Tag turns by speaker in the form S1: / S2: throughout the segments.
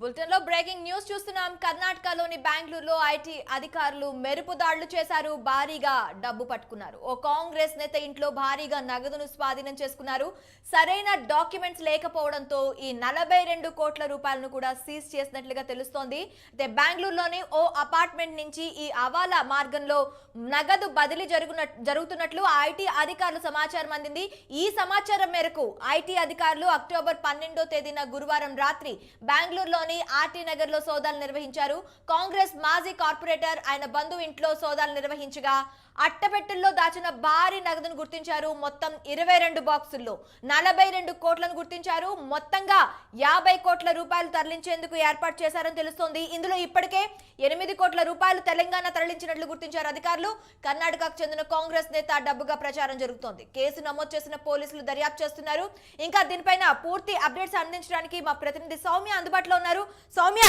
S1: బులెటిన్లో breaking news చూస్తున్నాం. కర్ణాటకలోని బెంగళూరులో ఐటీ అధికారులు మెరుపు దాడులు చేశారు. భారీగా డబ్బు పట్టుకున్నారు. ఓ కాంగ్రెస్ నేత ఇంట్లో భారీగా నగదును స్వాధీనం చేసుకున్నారు. సరైన డాక్యుమెంట్స్ లేకపోవడంతో ఈ నలభై రెండు కోట్ల రూపాయలను కూడా సీజ్ చేసినట్లుగా తెలుస్తోంది. అయితే బెంగళూరులోని ఓ అపార్ట్మెంట్ నుంచి ఈ అవాలా మార్గంలో నగదు బదిలీ జరుగున జరుగుతున్నట్లు ఐటీ అధికారులు సమాచారం అందింది. ఈ సమాచారం మేరకు ఐటీ అధికారులు అక్టోబర్ పన్నెండో తేదీన గురువారం రాత్రి బెంగళూరులో బెంగళూరులోని ఆర్టీ నగర్లో సోదాలు నిర్వహించారు. కాంగ్రెస్ మాజీ కార్పొరేటర్ ఆయన బంధువు ఇంట్లో సోదాలు నిర్వహించగా అట్టపెట్టెల్లో దాచిన భారీ నగదును గుర్తించారు మొత్తం ఇరవై రెండు బాక్సుల్లో. నలభై రెండు కోట్లను గుర్తించారు. మొత్తంగా యాభై కోట్ల రూపాయలు తరలించేందుకు ఏర్పాటు చేశారని తెలుస్తోంది. ఇందులో ఇప్పటికే ఎనిమిది కోట్ల రూపాయలు తెలంగాణ తరలించినట్లు గుర్తించారు అధికారులు. కర్ణాటకకు చెందిన కాంగ్రెస్ నేత డబ్బుగా ప్రచారం జరుగుతోంది. కేసు నమోదు చేసిన పోలీసులు దర్యాప్తు చేస్తున్నారు. ఇంకా దీనిపైన పూర్తి అప్డేట్స్ అందించడానికి మా ప్రతినిధి సౌమ్య అందుబాటులో ఉన్నారు. సౌమ్య!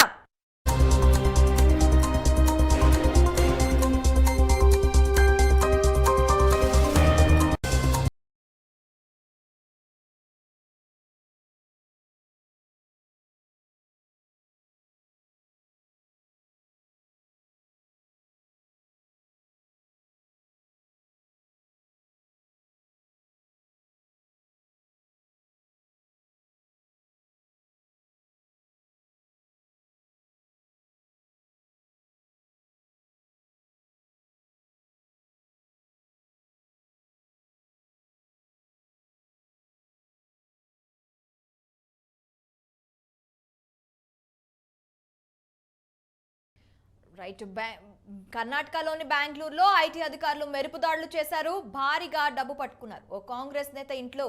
S1: రైట్ బ్యా- కర్ణాటకలోని బెంగళూరులో ఐటీ అధికారులు మెరుపు దాడులు చేశారు. భారీగా డబ్బు పట్టుకున్నారు. ఓ కాంగ్రెస్ నేత ఇంట్లో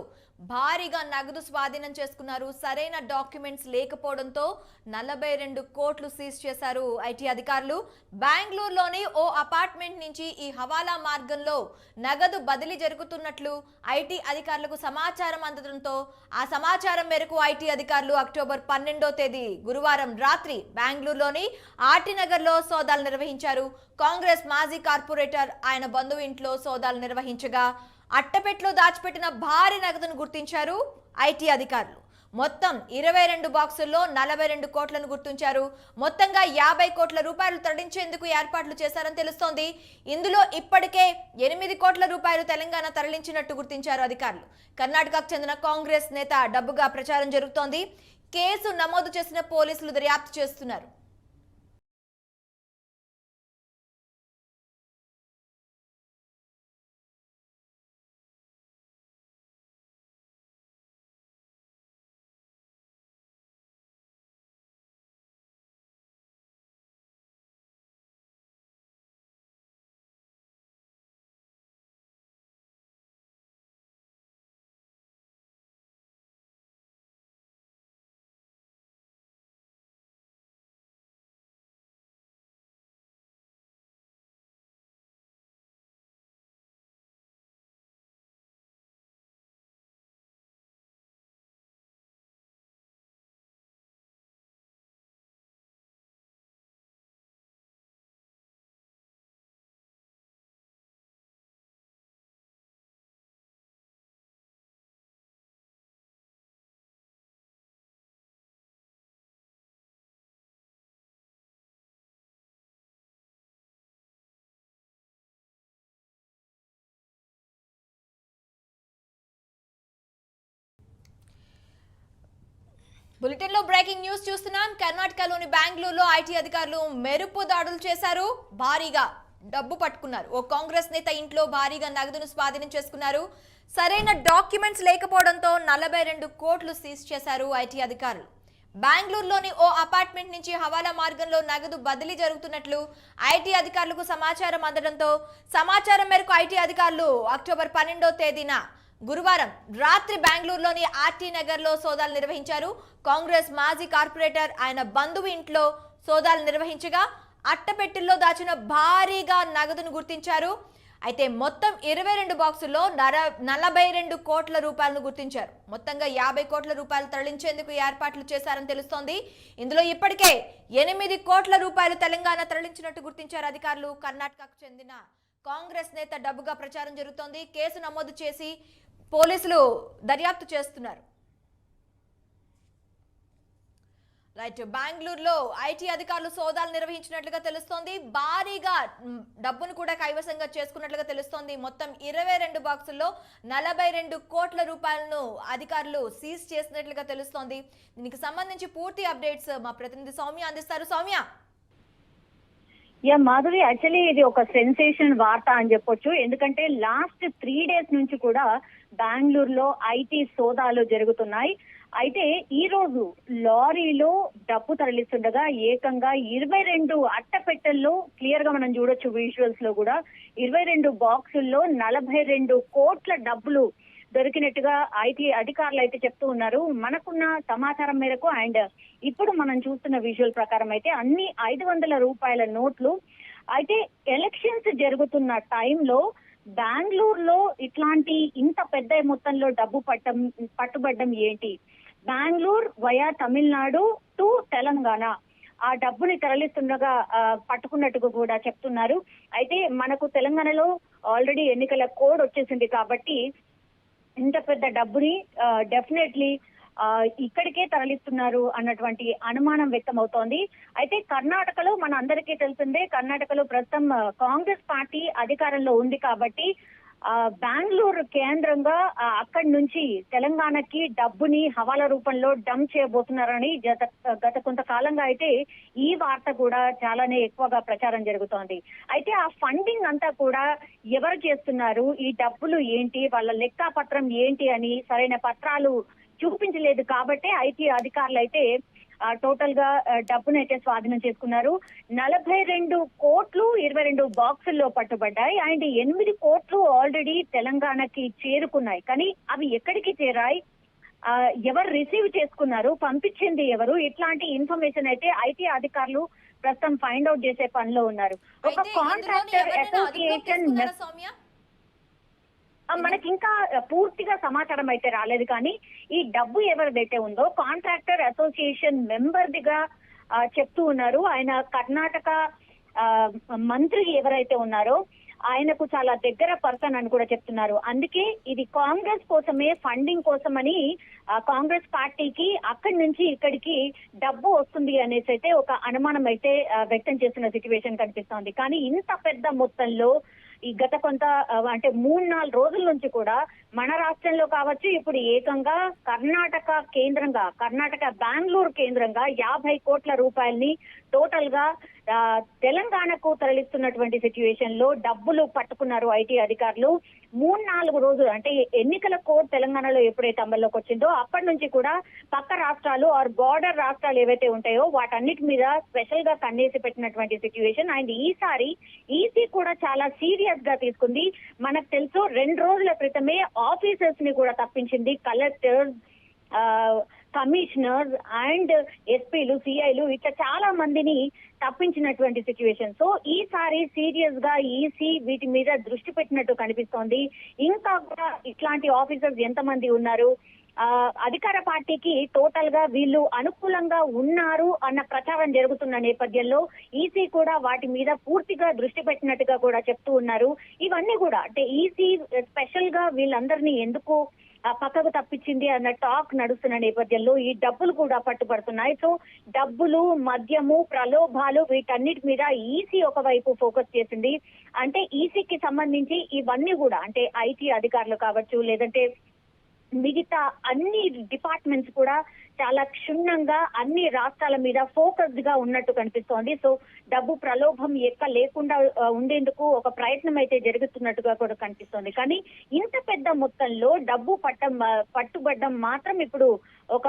S1: భారీగా నగదు స్వాధీనం చేసుకున్నారు. సరైన డాక్యుమెంట్స్ లేకపోవడంతో నలభై రెండు కోట్లు సీజ్ చేశారు ఐటీ అధికారులు. బెంగళూరులోని ఓ అపార్ట్మెంట్ నుంచి ఈ హవాలా మార్గంలో నగదు బదిలీ జరుగుతున్నట్లు ఐటీ అధికారులకు సమాచారం అందడంతో ఆ సమాచారం మేరకు ఐటీ అధికారులు అక్టోబర్ పన్నెండో తేదీ గురువారం రాత్రి బెంగళూరులోని ఆర్టీ నగర్లో సోదాలు నిర్వహించారు. కాంగ్రెస్ మాజీ కార్పొరేటర్ ఆయన బంధువు ఇంట్లో సోదాలు నిర్వహించగా అట్టపెట్లో దాచిపెట్టిన భారీ నగదును గుర్తించారు ఐటీ అధికారులు. మొత్తం ఇరవై రెండు బాక్సుల్లో నలభై రెండు కోట్లను గుర్తించారు. మొత్తంగా యాభై కోట్ల రూపాయలు తరలించేందుకు ఏర్పాట్లు చేశారని తెలుస్తోంది. ఇందులో ఇప్పటికే ఎనిమిది కోట్ల రూపాయలు తెలంగాణ తరలించినట్టు గుర్తించారు అధికారులు. కర్ణాటకకు చెందిన కాంగ్రెస్ నేత డబ్బుగా ప్రచారం జరుగుతోంది. కేసు నమోదు చేసిన పోలీసులు దర్యాప్తు చేస్తున్నారు. బులెటిన్లో బ్రేకింగ్ న్యూస్ చూస్తున్నాం. కర్ణాటకలోని బెంగళూరులో ఐటీ అధికారులు మెరుపు దాడులు చేశారు. భారీగా డబ్బు పట్టుకున్నారు. ఓ కాంగ్రెస్ నేత ఇంట్లో భారీగా నగదును స్వాధీనం చేసుకున్నారు. సరైన డాక్యుమెంట్స్ లేకపోవడంతో నలభై రెండు కోట్లు సీజ్ చేశారు ఐటీ అధికారులు. బెంగళూరులోని ఓ అపార్ట్మెంట్ నుంచి హవాలా మార్గంలో నగదు బదిలీ జరుగుతున్నట్లు ఐటీ అధికారులకు సమాచారం అందడంతో సమాచారం మేరకు ఐటీ అధికారులు అక్టోబర్ పన్నెండో తేదీన గురువారం రాత్రి బెంగళూరులోని ఆర్టీ నగర్లో సోదాలు నిర్వహించారు. కాంగ్రెస్ మాజీ కార్పొరేటర్ ఆయన బంధువు ఇంట్లో సోదాలు నిర్వహించగా అట్టపెట్టెల్లో దాచిన భారీగా నగదును గుర్తించారు. అయితే మొత్తం ఇరవై రెండు బాక్సుల్లో నర నలభై రెండు కోట్ల రూపాయలను గుర్తించారు. మొత్తంగా యాభై కోట్ల రూపాయలు తరలించేందుకు ఏర్పాట్లు చేశారని తెలుస్తోంది. ఇందులో ఇప్పటికే ఎనిమిది కోట్ల రూపాయలు తెలంగాణ తరలించినట్టు గుర్తించారు అధికారులు. కర్ణాటకకు చెందిన కాంగ్రెస్ నేత డబ్బుగా ప్రచారం జరుగుతోంది. కేసు నమోదు చేసి పోలీసులు దర్యాప్తు చేస్తున్నారు. రైట్ బెంగళూరులో ఐటీ అధికారులు సోదాలు నిర్వహించినట్లుగా తెలుస్తోంది. భారీగా డబ్బును కూడా కైవసంగా చేసుకున్నట్లుగా తెలుస్తోంది. మొత్తం ఇరవై రెండు బాక్సుల్లో నలభై రెండు కోట్ల రూపాయలను అధికారులు సీజ్ చేసినట్లుగా తెలుస్తోంది. దీనికి సంబంధించి పూర్తి అప్డేట్స్ మా ప్రతినిధి సౌమ్య అందిస్తారు. సౌమ్య!
S2: యా మాధురి యాక్చువల్లీ ఇది ఒక సెన్సేషన్ వార్త అని చెప్పొచ్చు. ఎందుకంటే లాస్ట్ త్రీ డేస్ నుంచి కూడా బెంగళూరులో ఐటీ సోదాలు జరుగుతున్నాయి. అయితే ఈ రోజు లారీలో డబ్బు తరలిస్తుండగా ఏకంగా ఇరవై రెండు అట్టపెట్టెల్లో క్లియర్గా మనం చూడొచ్చు విజువల్స్లో కూడా ఇరవై రెండు బాక్సుల్లో నలభై రెండు కోట్ల డబ్బులు దొరికినట్టుగా ఐటీ అధికారులు అయితే చెప్తూ ఉన్నారు. మనకున్న సమాచారం మేరకు అండ్ ఇప్పుడు మనం చూస్తున్న విజువల్ ప్రకారం అయితే అన్ని ఐదు వందల రూపాయల నోట్లు. అయితే ఎలక్షన్స్ జరుగుతున్న టైంలో బెంగళూరులో ఇట్లాంటి ఇంత పెద్ద మొత్తంలో డబ్బు పట్టం పట్టుబడ్డం ఏంటి? Bengaluru via Tamil Nadu to Telangana. ఆ డబ్బుని తరలిస్తుండగా పట్టుకున్నట్టుగా కూడా చెప్తున్నారు. అయితే మనకు తెలంగాణలో ఆల్రెడీ ఎన్నికల కోడ్ వచ్చేసింది కాబట్టి ఇంత పెద్ద డబ్బుని డెఫినెట్లీ ఇక్కడికే తరలిస్తున్నారు అన్నటువంటి అనుమానం వ్యక్తం అవుతోంది అయితే కర్ణాటకలో మన అందరికీ తెలిసిందే కర్ణాటకలో ప్రస్తుతం కాంగ్రెస్ పార్టీ అధికారంలో ఉంది కాబట్టి బెంగళూరు కేంద్రంగా అక్కడి నుంచి తెలంగాణకి డబ్బుని హవాలా రూపంలో డంప్ చేయబోతున్నారని గత గత కొంతకాలంగా అయితే ఈ వార్త కూడా చాలానే ఎక్కువగా ప్రచారం జరుగుతోంది. అయితే ఆ ఫండింగ్ అంతా కూడా ఎవరు చేస్తున్నారు? ఈ డబ్బులు ఏంటి? వాళ్ళ లెక్కాపత్రం ఏంటి అని సరైన పత్రాలు చూపించలేదు కాబట్టి ఐటీ అధికారులు అయితే టోటల్గా ఆ, డబ్బునైతే స్వాధీనం చేసుకున్నారు. నలభై రెండు కోట్లు ఇరవై రెండు బాక్సుల్లో పట్టుబడ్డాయి. అండ్ ఎనిమిది కోట్లు ఆల్రెడీ తెలంగాణకి చేరుకున్నాయి. కానీ అవి ఎక్కడికి చేరాయి? ఎవరు రిసీవ్ చేసుకున్నారు? పంపించింది ఎవరు? ఇట్లాంటి ఇన్ఫర్మేషన్ అయితే ఐటీ అధికారులు ప్రస్తుతం ఫైండ్ అవుట్ చేసే పనిలో ఉన్నారు. ఒక
S1: అయితే
S2: కాంట్రాక్టర్ అసోసియేషన్ మనకి ఇంకా పూర్తిగా సమాచారం అయితే రాలేదు. కానీ ఈ డబ్బు ఎవరిదైతే ఉందో కాంట్రాక్టర్ అసోసియేషన్ మెంబర్ దిగా చెప్తూ ఉన్నారు. ఆయన కర్ణాటక మంత్రి ఎవరైతే ఉన్నారో ఆయనకు చాలా దగ్గర పర్సన్ అని కూడా చెప్తున్నారు. అందుకే ఇది కాంగ్రెస్ కోసమే ఫండింగ్ కోసమని కాంగ్రెస్ పార్టీకి అక్కడి నుంచి ఇక్కడికి డబ్బు వస్తుంది అనేసి అయితే ఒక అనుమానం అయితే వ్యక్తం చేస్తున్న సిచ్యువేషన్ కనిపిస్తోంది. కానీ ఇంత పెద్ద మొత్తంలో ఈ గత కొంత అంటే మూడు నాలుగు రోజుల నుంచి కూడా మన రాష్ట్రంలో కావచ్చు ఇప్పుడు ఏకంగా కర్ణాటక కేంద్రంగా కర్ణాటక బెంగళూరు కేంద్రంగా యాభై కోట్ల రూపాయల్ని టోటల్గా తెలంగాణకు తరలిస్తున్నటువంటి సిచ్యువేషన్లో డబ్బులు పట్టుకున్నారు ఐటీ అధికారులు. మూడు నాలుగు రోజులు అంటే ఎన్నికల కోడ్ తెలంగాణలో ఎప్పుడైతే అమల్లోకి వచ్చిందో అప్పటి నుంచి కూడా పక్క రాష్ట్రాలు ఆర్ బార్డర్ రాష్ట్రాలు ఏవైతే ఉంటాయో వాటన్నిటి మీద స్పెషల్గా కన్నేసి పెట్టినటువంటి సిచ్యువేషన్. అండ్ ఈసారి ఈసీ కూడా చాలా సీరియస్గా తీసుకుంది. మనకు తెలుసు రెండు రోజుల క్రితమే ఆఫీసర్స్ని కూడా తప్పించింది. కలెక్టర్స్ కమిషనర్స్ అండ్ ఎస్పీలు సిఐలు ఇట్లా చాలా మందిని తప్పించినటువంటి సిచ్యువేషన్ సో ఈసారి సీరియస్గా ఈసీ వీటి మీద దృష్టి పెట్టినట్టు కనిపిస్తోంది. ఇంకా కూడా ఇట్లాంటి ఆఫీసర్స్ ఎంతమంది ఉన్నారు? అధికార పార్టీకి టోటల్గా వీళ్ళు అనుకూలంగా ఉన్నారు అన్న ప్రచారం జరుగుతున్న నేపథ్యంలో ఈసీ కూడా వాటి మీద పూర్తిగా దృష్టి పెట్టినట్టుగా కూడా చెప్తూ ఉన్నారు. ఇవన్నీ కూడా అంటే ఈసీ స్పెషల్గా వీళ్ళందరినీ ఎందుకు పక్కకు తప్పించింది అన్న టాక్ నడుస్తున్న నేపథ్యంలో ఈ డబ్బులు కూడా పట్టుబడుతున్నాయి. సో డబ్బులు మద్యము ప్రలోభాలు వీటన్నిటి మీద ఈసీ ఒకవైపు ఫోకస్ చేసింది. అంటే ఈసీకి సంబంధించి ఇవన్నీ కూడా అంటే ఐటీ అధికారులు కావచ్చు లేదంటే మిగతా అన్ని డిపార్ట్మెంట్స్ కూడా చాలా క్షుణ్ణంగా అన్ని రాష్ట్రాల మీద ఫోకస్డ్గా ఉన్నట్టు కనిపిస్తోంది. సో డబ్బు ప్రలోభం ఎక్క లేకుండా ఉండేందుకు ఒక ప్రయత్నం అయితే జరుగుతున్నట్టుగా కూడా కనిపిస్తోంది. కానీ ఇంత పెద్ద మొత్తంలో డబ్బు పట్టం ఆ, పట్టుబడ్డం మాత్రం ఇప్పుడు ఒక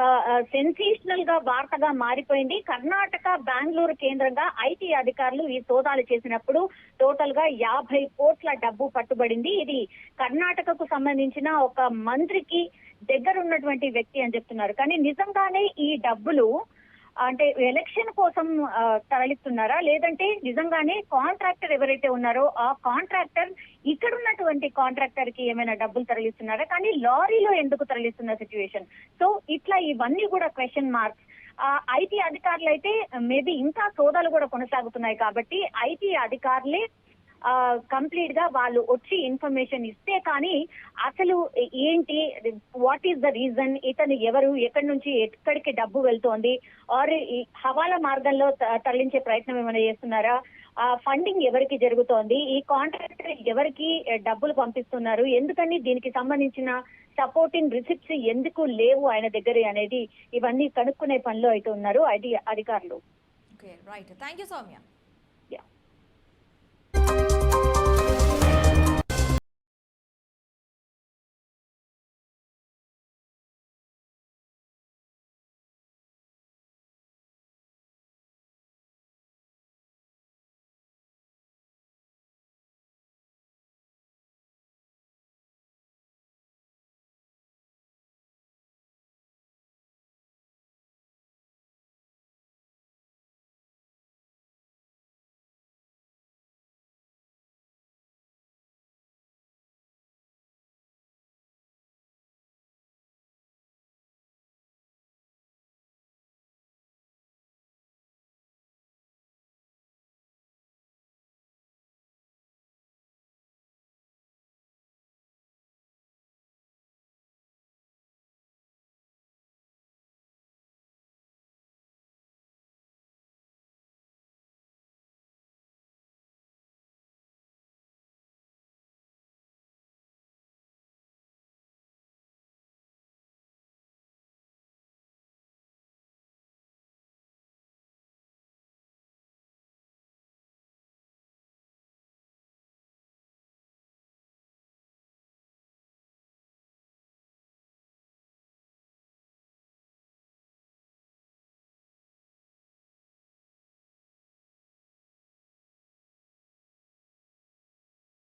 S2: సెన్సేషనల్గా వార్తగా మారిపోయింది. కర్ణాటక బెంగళూరు కేంద్రంగా ఐటీ అధికారులు ఈ సోదాలు చేసినప్పుడు టోటల్గా యాభై కోట్ల డబ్బు పట్టుబడింది. ఇది కర్ణాటకకు సంబంధించిన ఒక మంత్రికి దగ్గర ఉన్నటువంటి వ్యక్తి అని చెప్తున్నారు. కానీ నిజంగానే ఈ డబ్బులు అంటే ఎలక్షన్ కోసం తరలిస్తున్నారా? లేదంటే నిజంగానే కాంట్రాక్టర్ ఎవరైతే ఉన్నారో ఆ కాంట్రాక్టర్ ఇక్కడ ఉన్నటువంటి కాంట్రాక్టర్కి ఏమైనా డబ్బులు తరలిస్తున్నారా? కానీ లారీలో ఎందుకు తరలిస్తున్న సిచ్యువేషన్? సో ఇట్లా ఇవన్నీ కూడా క్వశ్చన్ మార్క్స్. ఐటీ అధికారులు అయితే మేబీ ఇంకా సోదాలు కూడా కొనసాగుతున్నాయి కాబట్టి ఐటీ అధికారులే కంప్లీట్గా వాళ్ళు వచ్చి ఇన్ఫర్మేషన్ ఇస్తే కానీ అసలు ఏంటి వాట్ ఈస్ ద రీజన్ ఇతను ఎవరు ఎక్కడి నుంచి ఎక్కడికి డబ్బు వెళ్తోంది ఆర్ ఈ హవాలా మార్గంలో త- తరలించే ప్రయత్నం ఏమైనా చేస్తున్నారా? ఆ ఫండింగ్ ఎవరికి జరుగుతోంది? ఈ కాంట్రాక్టర్ ఎవరికి డబ్బులు పంపిస్తున్నారు? ఎందుకని దీనికి సంబంధించిన సపోర్టింగ్ రిసిప్ట్స్ ఎందుకు లేవు ఆయన దగ్గర అనేది ఇవన్నీ కనుక్కునే పనిలో అయితే ఉన్నారు ఐటీ అధికారులు.
S1: Okay right thank you Soumya